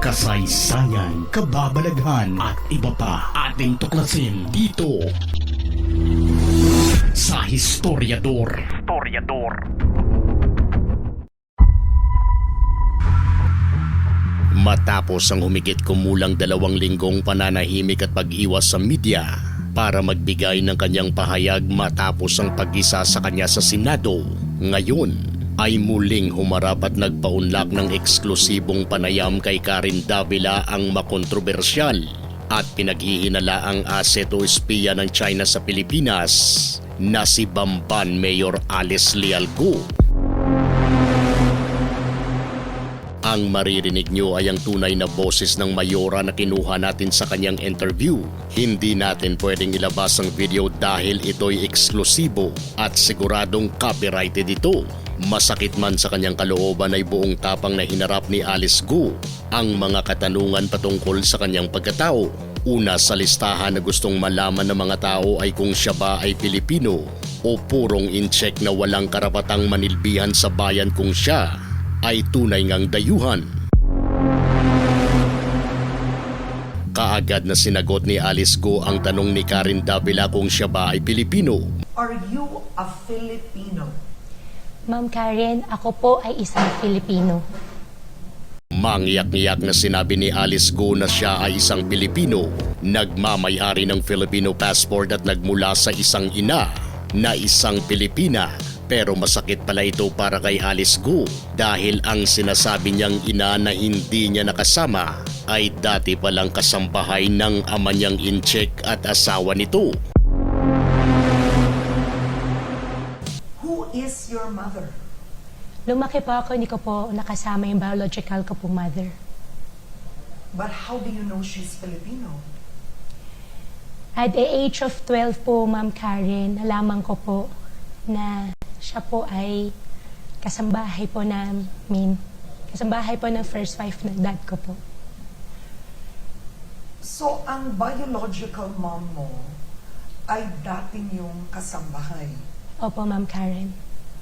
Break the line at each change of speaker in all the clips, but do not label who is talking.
kasaysayan, kababalaghan at iba pa ating tuklasin dito sa Historiador. Historiador. Matapos ang humigit kumulang dalawang linggong pananahimik at pag-iwas sa media para magbigay ng kanyang pahayag matapos ang pag-isa sa kanya sa Senado, ngayon ay muling humarap at nagpaunlak ng eksklusibong panayam kay Karin Davila ang makontrobersyal at pinaghihinala ang asset o espiya ng China sa Pilipinas na si Bamban Mayor Alice Lialgo. Ang maririnig nyo ay ang tunay na boses ng mayora na kinuha natin sa kanyang interview. Hindi natin pwedeng ilabas ang video dahil ito'y eksklusibo at siguradong copyrighted ito. Masakit man sa kanyang kalooban ay buong tapang na hinarap ni Alice Gu ang mga katanungan patungkol sa kanyang pagkatao. Una sa listahan na gustong malaman ng mga tao ay kung siya ba ay Pilipino o purong in-check na walang karapatang manilbihan sa bayan kung siya ay tunay ngang dayuhan. Kaagad na sinagot ni Alice Go ang tanong ni Karin Davila kung siya ba ay Pilipino.
Are you a Filipino?
Ma'am Karen, ako po ay isang Pilipino.
Mangiyak-ngiyak na sinabi ni Alice Go na siya ay isang Pilipino, nagmamayari ng Filipino passport at nagmula sa isang ina na isang Pilipina. Pero masakit pala ito para kay Alice Go dahil ang sinasabi niyang ina na hindi niya nakasama ay dati palang kasambahay ng ama niyang incheck at asawa nito.
Who is your mother?
Lumaki po ako, hindi ko po nakasama yung biological ko po mother.
But how do you know she's Filipino?
At the age of 12 po, Ma'am Karen, nalaman ko po na siya po ay kasambahay po namin. Kasambahay po ng first wife ng dad ko po.
So, ang biological mom mo ay dating yung kasambahay.
Opo, Ma'am Karen.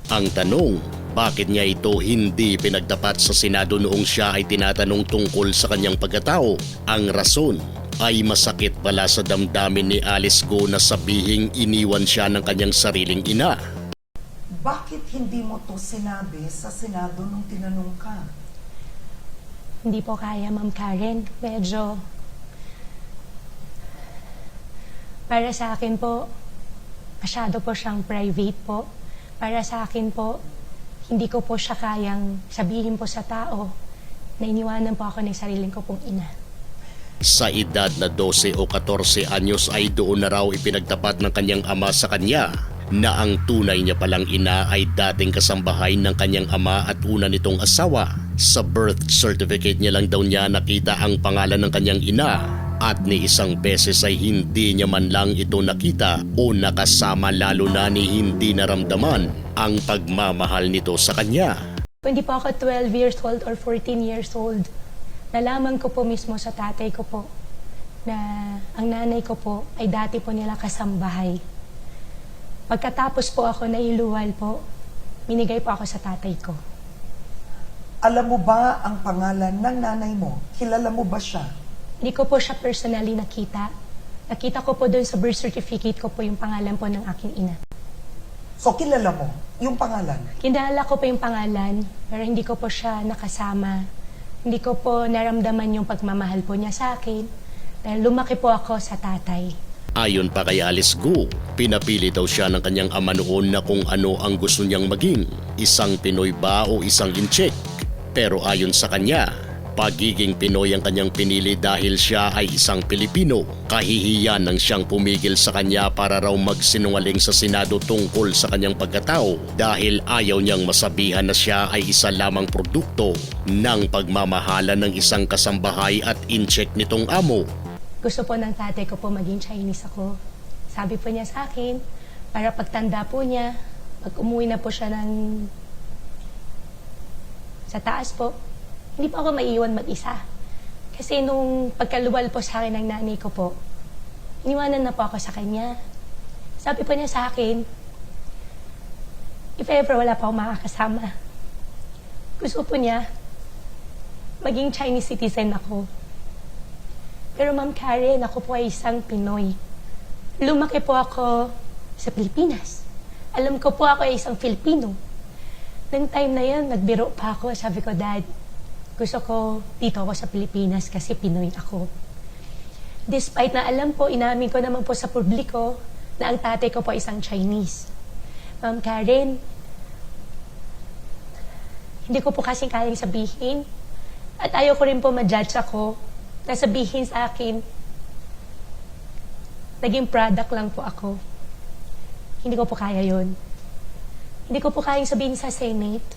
Ang tanong, bakit niya ito hindi pinagdapat sa Senado noong siya ay tinatanong tungkol sa kanyang pagkatao? Ang rason ay masakit pala sa damdamin ni Alice Go na sabihing iniwan siya ng kanyang sariling ina.
Bakit hindi mo to sinabi sa Senado nung tinanong ka?
Hindi po kaya, Ma'am Karen. Medyo... Para sa akin po, masyado po siyang private po. Para sa akin po, hindi ko po siya kayang sabihin po sa tao na iniwanan po ako ng sariling ko pong ina.
Sa edad na 12 o 14 anyos ay doon na raw ipinagtapat ng kanyang ama sa kanya na ang tunay niya palang ina ay dating kasambahay ng kanyang ama at una nitong asawa. Sa birth certificate niya lang daw niya nakita ang pangalan ng kanyang ina at ni isang beses ay hindi niya man lang ito nakita o nakasama lalo na ni hindi naramdaman ang pagmamahal nito sa kanya.
Hindi po ako 12 years old or 14 years old, nalaman ko po mismo sa tatay ko po na ang nanay ko po ay dati po nila kasambahay. Pagkatapos po ako nailuwal po, minigay po ako sa tatay ko.
Alam mo ba ang pangalan ng nanay mo? Kilala mo ba siya?
Hindi ko po siya personally nakita. Nakita ko po doon sa birth certificate ko po yung pangalan po ng aking ina.
So, kilala mo yung pangalan.
Kinala ko po yung pangalan, pero hindi ko po siya nakasama. Hindi ko po naramdaman yung pagmamahal po niya sa akin. Dahil lumaki po ako sa tatay.
Ayon pa kay Alice Gu, pinapili daw siya ng kanyang ama noon na kung ano ang gusto niyang maging, isang Pinoy ba o isang incheck. Pero ayon sa kanya, pagiging Pinoy ang kanyang pinili dahil siya ay isang Pilipino. Kahihiyan nang siyang pumigil sa kanya para raw magsinungaling sa Senado tungkol sa kanyang pagkatao dahil ayaw niyang masabihan na siya ay isa lamang produkto ng pagmamahala ng isang kasambahay at incheck nitong amo.
Gusto po ng tatay ko po maging Chinese ako. Sabi po niya sa akin, para pagtanda po niya, pag umuwi na po siya ng sa taas po, hindi po ako maiiwan mag-isa. Kasi nung pagkaluwal po sa akin ng nanay ko po, iniwanan na po ako sa kanya. Sabi po niya sa akin, if ever wala pa akong makakasama, gusto po niya, maging Chinese citizen ako. Pero Ma'am Karen, ako po ay isang Pinoy. Lumaki po ako sa Pilipinas. Alam ko po ako ay isang Filipino. Nang time na yun, nagbiro pa ako. Sabi ko, Dad, gusto ko dito ako sa Pilipinas kasi Pinoy ako. Despite na alam po, inamin ko naman po sa publiko na ang tatay ko po ay isang Chinese. Ma'am Karen, hindi ko po kasing kayang sabihin. At ayaw ko rin po ma-judge ako na sabihin sa akin, naging product lang po ako. Hindi ko po kaya yon. Hindi ko po kayang sabihin sa Senate.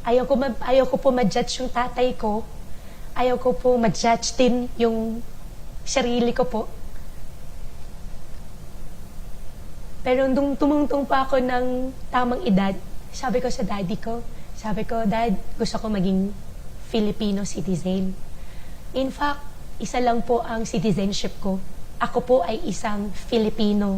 Ayaw ko, ma- ayaw ko po ma-judge yung tatay ko. Ayaw ko po ma-judge din yung sarili ko po. Pero nung tumungtong pa ako ng tamang edad, sabi ko sa daddy ko, sabi ko, Dad, gusto ko maging Filipino citizen. In fact, isa lang po ang citizenship ko. Ako po ay isang Filipino.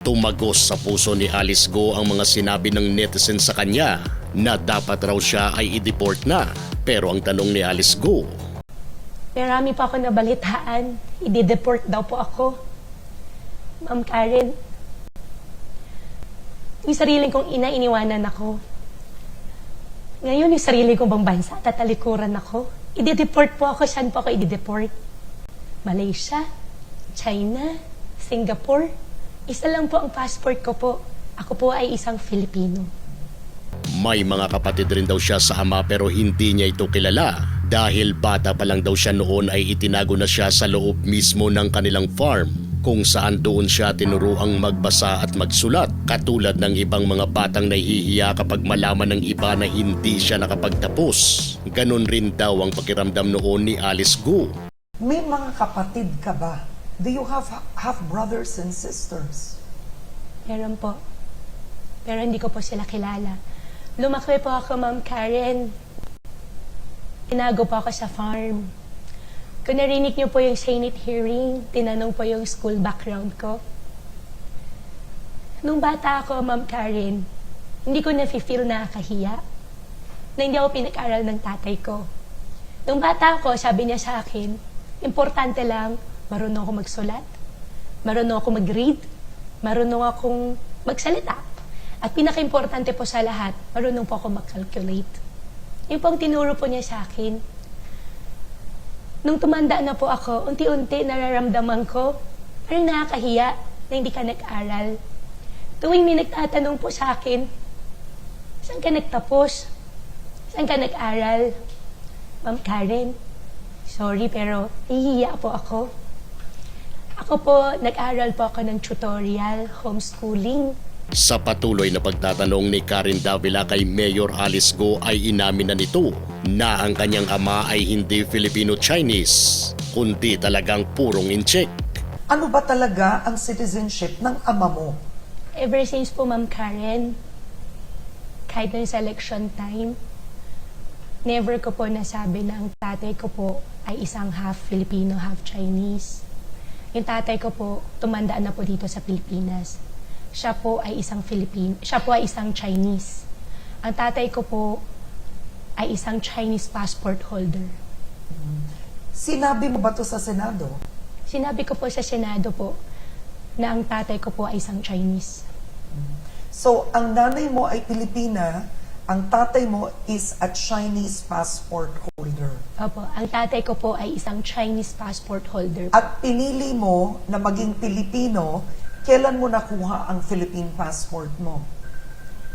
Tumagos sa puso ni Alice Go ang mga sinabi ng netizen sa kanya na dapat raw siya ay i-deport na. Pero ang tanong ni Alice Go,
Marami pa ako nabalitaan. I-deport daw po ako. Ma'am Karen, yung sarili kong ina, iniwanan ako. Ngayon, yung sarili kong bang bansa, tatalikuran ako. I-deport po ako. Saan po ako i-deport? Malaysia, China, Singapore. Isa lang po ang passport ko po. Ako po ay isang Filipino.
may mga kapatid rin daw siya sa ama pero hindi niya ito kilala. Dahil bata pa lang daw siya noon ay itinago na siya sa loob mismo ng kanilang farm kung saan doon siya tinuruang magbasa at magsulat katulad ng ibang mga batang nahihiya kapag malaman ng iba na hindi siya nakapagtapos. Ganon rin daw ang pakiramdam noon ni Alice Gu.
May mga kapatid ka ba? Do you have half brothers and sisters?
Meron po. Pero hindi ko po sila kilala. Lumaki po ako, Ma'am Karen. Tinago po ako sa farm. Kung narinig niyo po yung Senate hearing, tinanong po yung school background ko. Nung bata ako, Ma'am Karen, hindi ko na-feel nakakahiya na hindi ako pinag-aral ng tatay ko. Nung bata ako, sabi niya sa akin, importante lang, marunong ako magsulat, marunong ako mag-read, marunong akong magsalita. At pinaka-importante po sa lahat, marunong po ako mag-calculate. Yung pong tinuro po niya sa akin. Nung tumanda na po ako, unti-unti nararamdaman ko, parang nakakahiya na hindi ka nag-aral. Tuwing may nagtatanong po sa akin, saan ka nagtapos? Saan ka nag-aral? Ma'am Karen, sorry pero nahihiya po ako. Ako po, nag-aral po ako ng tutorial, homeschooling.
Sa patuloy na pagtatanong ni Karen Davila kay Mayor Alice Go ay inamin na nito na ang kanyang ama ay hindi Filipino-Chinese, kundi talagang purong incheck.
Ano ba talaga ang citizenship ng ama mo?
Ever since po, Ma'am Karen, kahit ng selection time, never ko po nasabi na ang tatay ko po ay isang half Filipino, half Chinese. Yung tatay ko po, tumanda na po dito sa Pilipinas. Siya po ay isang Filipino, siya po ay isang Chinese. Ang tatay ko po ay isang Chinese passport holder.
Sinabi mo ba to sa Senado?
Sinabi ko po sa Senado po na ang tatay ko po ay isang Chinese.
So, ang nanay mo ay Pilipina, ang tatay mo is a Chinese passport holder.
Opo, ang tatay ko po ay isang Chinese passport holder.
At pinili mo na maging Pilipino, kailan mo nakuha ang Philippine passport mo?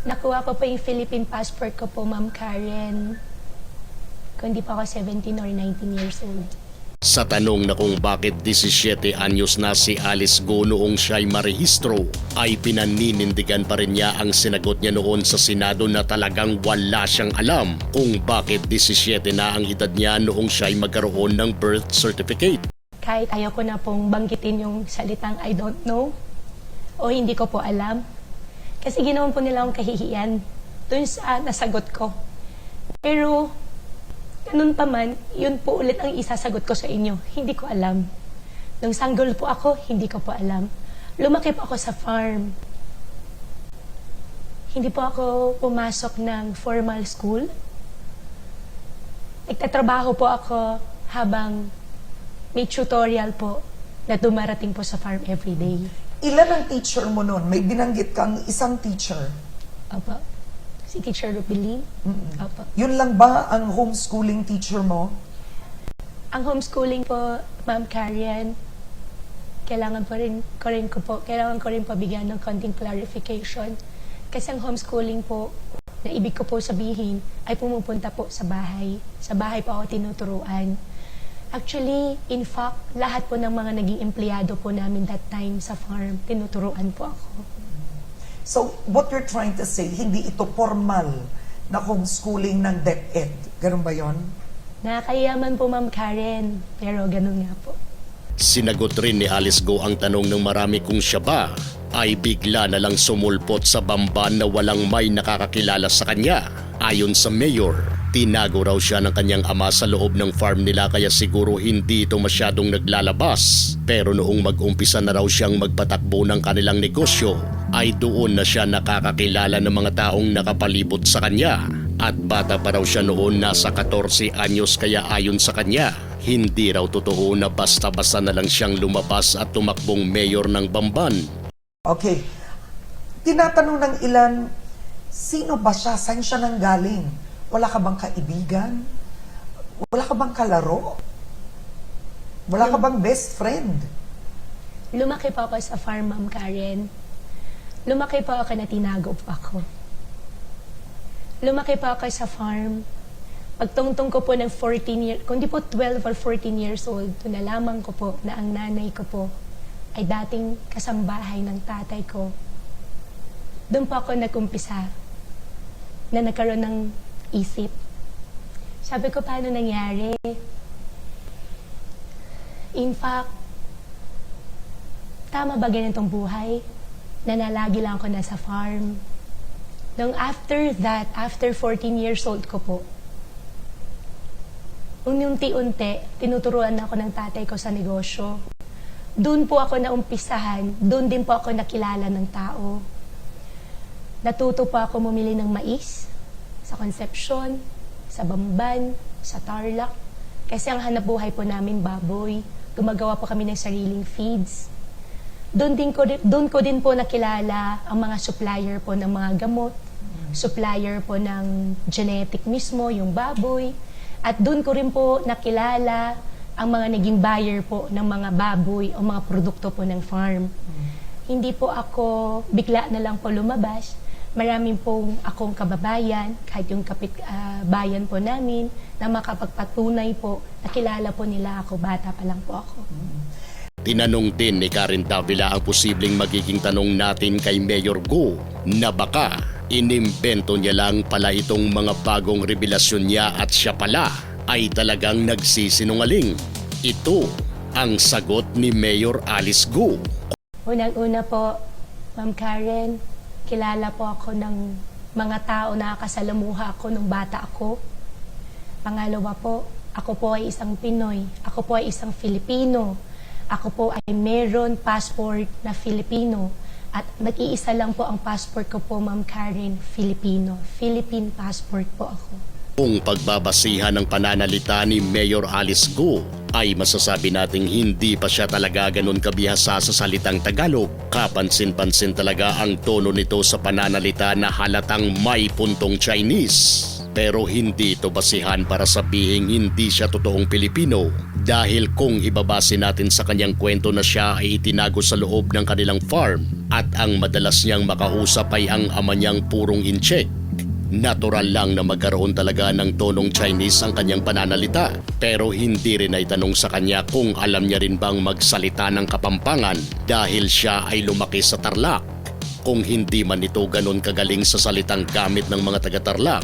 Nakuha ko po yung Philippine passport ko po, Ma'am Karen. Kung di pa ako 17 or 19 years old.
Sa tanong na kung bakit 17 anyos na si Alice Go noong siya'y marehistro, ay pinaninindigan pa rin niya ang sinagot niya noon sa Senado na talagang wala siyang alam kung bakit 17 na ang edad niya noong siya'y magkaroon ng birth certificate.
Kahit ayaw ko na pong banggitin yung salitang I don't know o hindi ko po alam. Kasi ginawan po nila akong kahihiyan dun sa nasagot ko. Pero ganun pa man, yun po ulit ang isasagot ko sa inyo. Hindi ko alam. Nung sanggol po ako, hindi ko po alam. Lumaki po ako sa farm. Hindi po ako pumasok ng formal school. Nagtatrabaho po ako habang may tutorial po na dumarating po sa farm every day.
Ilan ang teacher mo noon? May binanggit kang isang teacher.
Opo. Si Teacher Rubilin. Opo.
Yun lang ba ang homeschooling teacher mo?
Ang homeschooling po, Ma'am Karen, kailangan po rin ko rin ko po, kailangan ko rin po bigyan ng konting clarification. Kasi ang homeschooling po, na ibig ko po sabihin, ay pumupunta po sa bahay. Sa bahay po ako tinuturuan. Actually, in fact, lahat po ng mga naging empleyado po namin that time sa farm, tinuturuan po ako.
So, what you're trying to say, hindi ito formal na homeschooling ng DepEd. Ganun ba yon?
Nakakayaman po, Ma'am Karen, pero ganun nga po.
Sinagot rin ni Alice Go ang tanong ng marami kung siya ba ay bigla na lang sumulpot sa bamban na walang may nakakakilala sa kanya. Ayon sa mayor, tinago raw siya ng kanyang ama sa loob ng farm nila kaya siguro hindi ito masyadong naglalabas. Pero noong mag-umpisa na raw siyang magpatakbo ng kanilang negosyo, ay doon na siya nakakakilala ng mga taong nakapalibot sa kanya. At bata pa raw siya noon nasa 14 anyos kaya ayon sa kanya, hindi raw totoo na basta-basta na lang siyang lumabas at tumakbong mayor ng Bamban.
Okay. Tinatanong ng ilan, sino ba siya? Saan siya nang galing? Wala ka bang kaibigan? Wala ka bang kalaro? Wala ka bang best friend?
Lumaki po ako sa farm, Ma'am Karen. Lumaki po ako na tinago po ako. Lumaki po ako sa farm. Pagtungtong ko po ng 14 years, kundi po 12 or 14 years old, to nalaman ko po na ang nanay ko po ay dating kasambahay ng tatay ko. Doon po ako nagkumpisa na nagkaroon ng isip. Sabi ko, paano nangyari? In fact, tama ba ganitong buhay? Na nalagi lang ako nasa farm. Nung after that, after 14 years old ko po, unti-unti, tinuturuan ako ng tatay ko sa negosyo. Doon po ako naumpisahan, doon din po ako nakilala ng tao. Natuto po ako bumili ng mais sa Concepcion, sa Bamban, sa Tarlac. Kasi ang hanap buhay po namin baboy. Gumagawa po kami ng sariling feeds. Doon din ko doon ko din po nakilala ang mga supplier po ng mga gamot, supplier po ng genetic mismo, yung baboy. At doon ko rin po nakilala ang mga naging buyer po ng mga baboy o mga produkto po ng farm. Hindi po ako bigla na lang po lumabas. Maraming pong akong kababayan, kahit yung kapit ah, bayan po namin, na makapagpatunay po, nakilala po nila ako, bata pa lang po ako.
Tinanong din ni Karen Davila ang posibleng magiging tanong natin kay Mayor Go na baka inimbento niya lang pala itong mga bagong revelasyon niya at siya pala ay talagang nagsisinungaling. Ito ang sagot ni Mayor Alice Go.
Unang-una po, Ma'am Karen, kilala po ako ng mga tao na kasalamuha ako nung bata ako. Pangalawa po, ako po ay isang Pinoy. Ako po ay isang Filipino. Ako po ay meron passport na Filipino. At nag-iisa lang po ang passport ko po, Ma'am Karen, Filipino. Philippine passport po ako.
Kung pagbabasihan ng pananalita ni Mayor Alice Go ay masasabi nating hindi pa siya talaga ganun kabihasa sa salitang Tagalog. Kapansin-pansin talaga ang tono nito sa pananalita na halatang may puntong Chinese. Pero hindi ito basihan para sabihing hindi siya totoong Pilipino dahil kung ibabase natin sa kanyang kwento na siya ay itinago sa loob ng kanilang farm at ang madalas niyang makausap ay ang ama niyang purong incheck. Natural lang na magkaroon talaga ng tonong Chinese ang kanyang pananalita pero hindi rin ay tanong sa kanya kung alam niya rin bang magsalita ng kapampangan dahil siya ay lumaki sa Tarlac. Kung hindi man ito ganon kagaling sa salitang gamit ng mga taga-Tarlac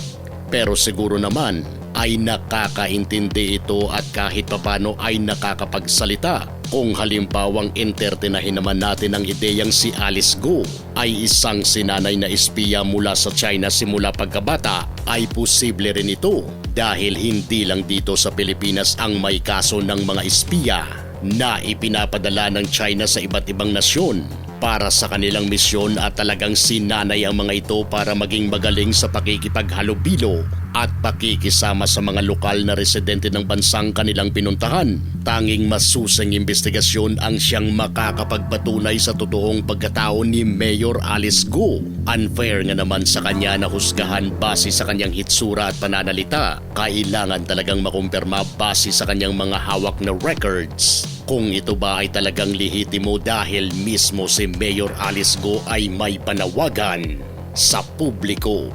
pero siguro naman ay nakakaintindi ito at kahit papano ay nakakapagsalita. Kung halimbawang entertainahin naman natin ang ideyang si Alice Go ay isang sinanay na espiya mula sa China simula pagkabata ay posible rin ito dahil hindi lang dito sa Pilipinas ang may kaso ng mga espiya na ipinapadala ng China sa iba't ibang nasyon para sa kanilang misyon at talagang sinanay ang mga ito para maging magaling sa pakikipaghalubilo at pakikisama sa mga lokal na residente ng bansang kanilang pinuntahan. Tanging masusing investigasyon ang siyang makakapagpatunay sa totoong pagkatao ni Mayor Alice Go. Unfair nga naman sa kanya na husgahan base sa kanyang hitsura at pananalita. Kailangan talagang makumpirma base sa kanyang mga hawak na records. Kung ito ba ay talagang lehitimo dahil mismo si Mayor Alice Go ay may panawagan sa publiko.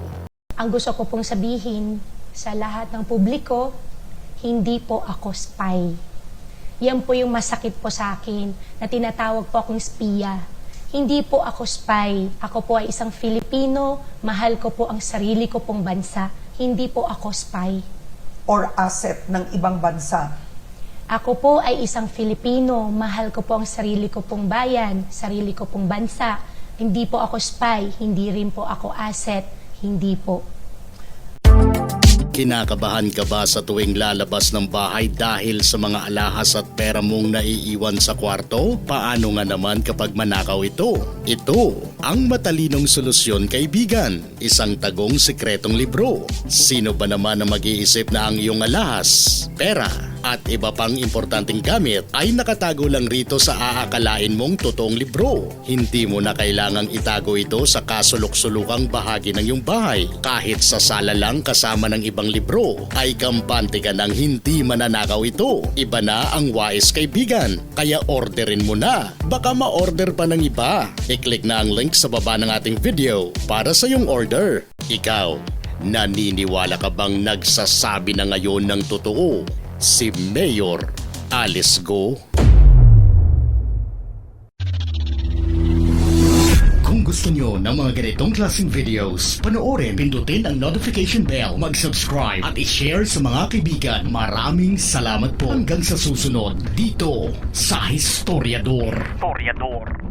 Ang gusto ko pong sabihin sa lahat ng publiko, hindi po ako spy. Yan po yung masakit po sa akin na tinatawag po akong spiya. Hindi po ako spy. Ako po ay isang Filipino. Mahal ko po ang sarili ko pong bansa. Hindi po ako spy.
Or asset ng ibang bansa.
Ako po ay isang Filipino. Mahal ko po ang sarili ko pong bayan, sarili ko pong bansa. Hindi po ako spy. Hindi rin po ako asset. Hindi po.
Kinakabahan ka ba sa tuwing lalabas ng bahay dahil sa mga alahas at pera mong naiiwan sa kwarto? Paano nga naman kapag manakaw ito? Ito ang matalinong solusyon kaibigan. Isang tagong sikretong libro. Sino ba naman ang mag-iisip na ang iyong alahas, pera at iba pang importanteng gamit ay nakatago lang rito sa aakalain mong totoong libro. Hindi mo na kailangang itago ito sa kasulok-sulukang bahagi ng iyong bahay. Kahit sa sala lang kasama ng ibang libro, ay kampante ka ng hindi mananakaw ito. Iba na ang wise kaibigan, kaya orderin mo na. Baka ma-order pa ng iba. I-click na ang link sa baba ng ating video para sa iyong order. Ikaw, naniniwala ka bang nagsasabi na ngayon ng totoo si Mayor Alice Go? Kung gusto nyo ng mga ganitong klaseng videos, panoorin, pindutin ang notification bell, mag-subscribe at i-share sa mga kaibigan. Maraming salamat po hanggang sa susunod dito sa Historiador. Historiador.